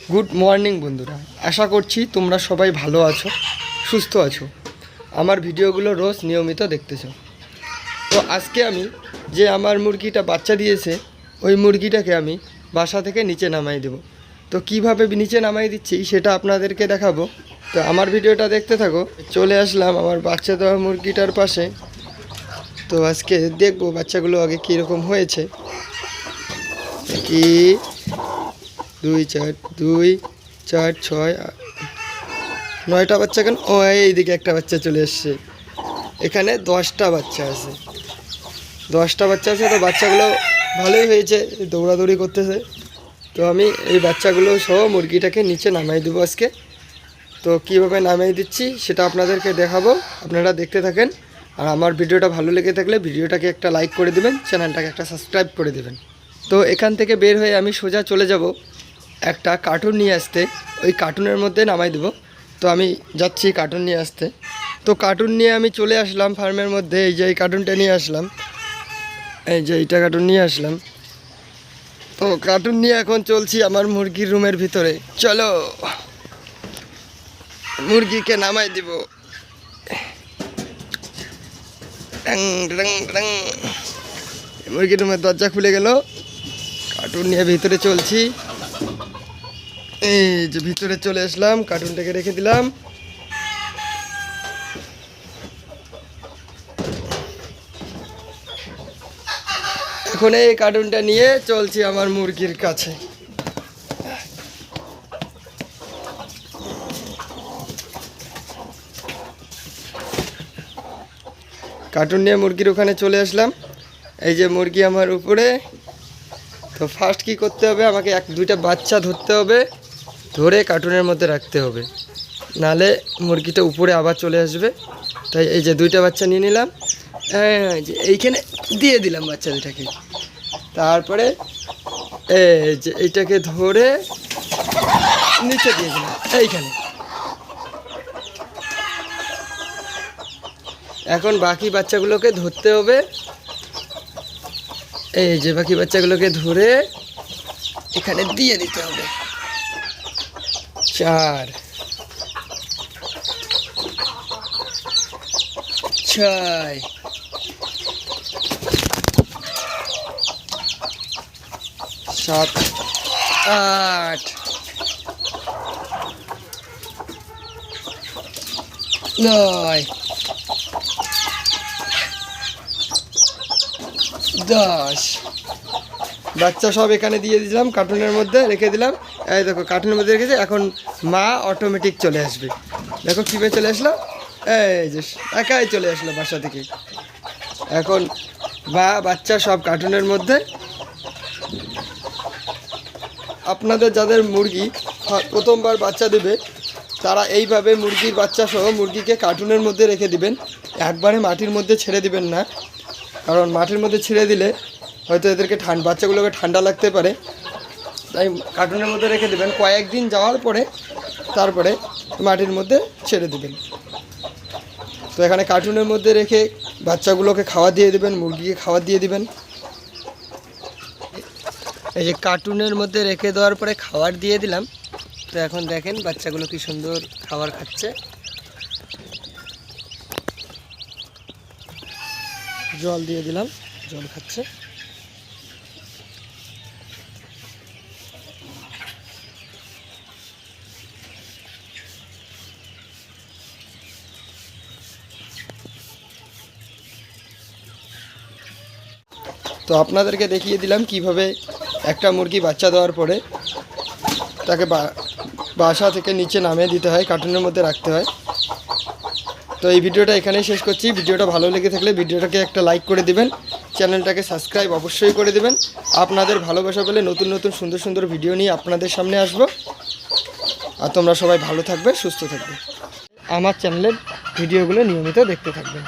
Good morning বন্ধুরা। আশা করছি তোমরা সবাই ভালো আছো, সুস্থ আছো। আমার ভিডিওগুলো রোজ নিয়মিত দেখতেছো তো আজকে আমি যে আমার মুরগিটা বাচ্চা দিয়েছে, ওই মুরগিটাকে আমি বাসা থেকে নিচে নামাই দেব। তো কীভাবে নিচে নামাই দিচ্ছি সেটা আপনাদেরকে দেখাবো। তো আমার ভিডিওটা দেখতে থাকো। চলে আসলাম আমার বাচ্চা দেওয়া মুরগিটার পাশে। তো আজকে দেখব বাচ্চাগুলো আগে কীরকম হয়েছে। কি দুই চার দুই চার, ছয় নয়টা বাচ্চা কেন? ও, এইদিকে একটা বাচ্চা চলে এসছে। এখানে দশটা বাচ্চা আছে। দশটা বাচ্চা আছে, তো বাচ্চাগুলো ভালোই হয়েছে, দৌড়াদৌড়ি করতেছে। তো আমি এই বাচ্চাগুলো সহ মুরগিটাকে নিচে নামাই দেবো আজকে। তো কীভাবে নামিয়ে দিচ্ছি, সেটা আপনাদেরকে দেখাবো। আপনারা দেখতে থাকেন। আর আমার ভিডিওটা ভালো লেগে থাকলে ভিডিওটাকে একটা লাইক করে দেবেন, চ্যানেলটাকে একটা সাবস্ক্রাইব করে দেবেন। তো এখান থেকে বের হয়ে আমি সোজা চলে যাব। একটা কার্টুন নিয়ে আসতে। ওই কার্টুনের মধ্যে নামাই দেবো। তো আমি যাচ্ছি কার্টুন নিয়ে আসতে। তো কার্টুন নিয়ে আমি চলে আসলাম ফার্মের মধ্যে। এই যে এই কার্টুনটা নিয়ে আসলাম। এই যে এইটা কার্টুন নিয়ে আসলাম। তো কার্টুন নিয়ে এখন চলছি আমার মুরগির রুমের ভিতরে। চলো, মুরগিকে নামাই দিব। মুরগির রুমের দরজা খুলে গেল। কার্টুন নিয়ে ভিতরে চলছি। এই যে ভিতরে চলে আসলাম, কার্টুনটাকে রেখে দিলাম। এখন এই কার্টুনটা নিয়ে চলছি আমার মুরগির কাছে। কার্টুন নিয়ে মুরগির ওখানে চলে আসলাম। এই যে মুরগি আমার উপরে। তো ফার্স্ট কি করতে হবে? আমাকে এক দুইটা বাচ্চা ধরতে হবে। ধরে কার্টুনের মধ্যে রাখতে হবে। নালে মুরগিটা উপরে আবার চলে আসবে। তাই এই যে দুইটা বাচ্চা নিয়ে নিলাম। হ্যাঁ যে এইখানে দিয়ে দিলাম বাচ্চা দুটাকে তারপরে এই যে এইটাকে ধরে নিচে দিয়ে দিলাম, এইখানে। এখন বাকি বাচ্চাগুলোকে ধরতে হবে। এই যে বাকি বাচ্চাগুলোকে ধরে এখানে দিয়ে দিতে হবে। চার ছয় সাত আট নয় দশ বাচ্চা সব এখানে দিয়ে দিলাম কার্টুনের মধ্যে রেখে দিলাম। এই দেখো কার্টুনের মধ্যে রেখেছে, এখন মা অটোমেটিক চলে আসবে। দেখো কীভাবে চলে আসলো? এই যে, একাই চলে আসলো বাসা থেকে। এখন বা বাচ্চা সব কার্টুনের মধ্যে। আপনাদের যাদের মুরগি প্রথমবার বাচ্চা দেবে, তারা এইভাবে মুরগির বাচ্চা সহ মুরগিকে কার্টুনের মধ্যে রেখে দিবেন। একবারে মাটির মধ্যে ছেড়ে দিবেন না। কারণ মাটির মধ্যে ছেড়ে দিলে হয়তো এদেরকে ঠান্ডা বাচ্চাগুলোকে ঠান্ডা লাগতে পারে। তাই কার্টুনের মধ্যে রেখে দেবেন। কয়েকদিন যাওয়ার পরে তারপরে মাটির মধ্যে ছেড়ে দেবেন। তো এখানে কার্টুনের মধ্যে রেখে বাচ্চাগুলোকে খাওয়া দিয়ে দেবেন, মুরগিকে খাওয়া দিয়ে দিবেন। এই যে কার্টুনের মধ্যে রেখে দেওয়ার পরে খাবার দিয়ে দিলাম। তো এখন দেখেন বাচ্চাগুলো কি সুন্দর খাবার খাচ্ছে। জল দিয়ে দিলাম, জল খাচ্ছে। তো আপনাদেরকে দেখিয়ে দিলাম কীভাবে একটা মুরগি বাচ্চা দেওয়ার পরে তাকে বাসা থেকে নিচে নামিয়ে দিতে হয়, কার্টুনের মধ্যে রাখতে হয়। তো এই ভিডিওটা এখানেই শেষ করছি। ভিডিওটা ভালো লেগে থাকলে ভিডিওটাকে একটা লাইক করে দিবেন, চ্যানেলটাকে সাবস্ক্রাইব অবশ্যই করে দিবেন। আপনাদের ভালোবাসা পেলে নতুন নতুন সুন্দর সুন্দর ভিডিও নিয়ে আপনাদের সামনে আসব। আর তোমরা সবাই ভালো থাকবে, সুস্থ থাকবে। আমার চ্যানেলের ভিডিওগুলো নিয়মিত দেখতে থাকবেন।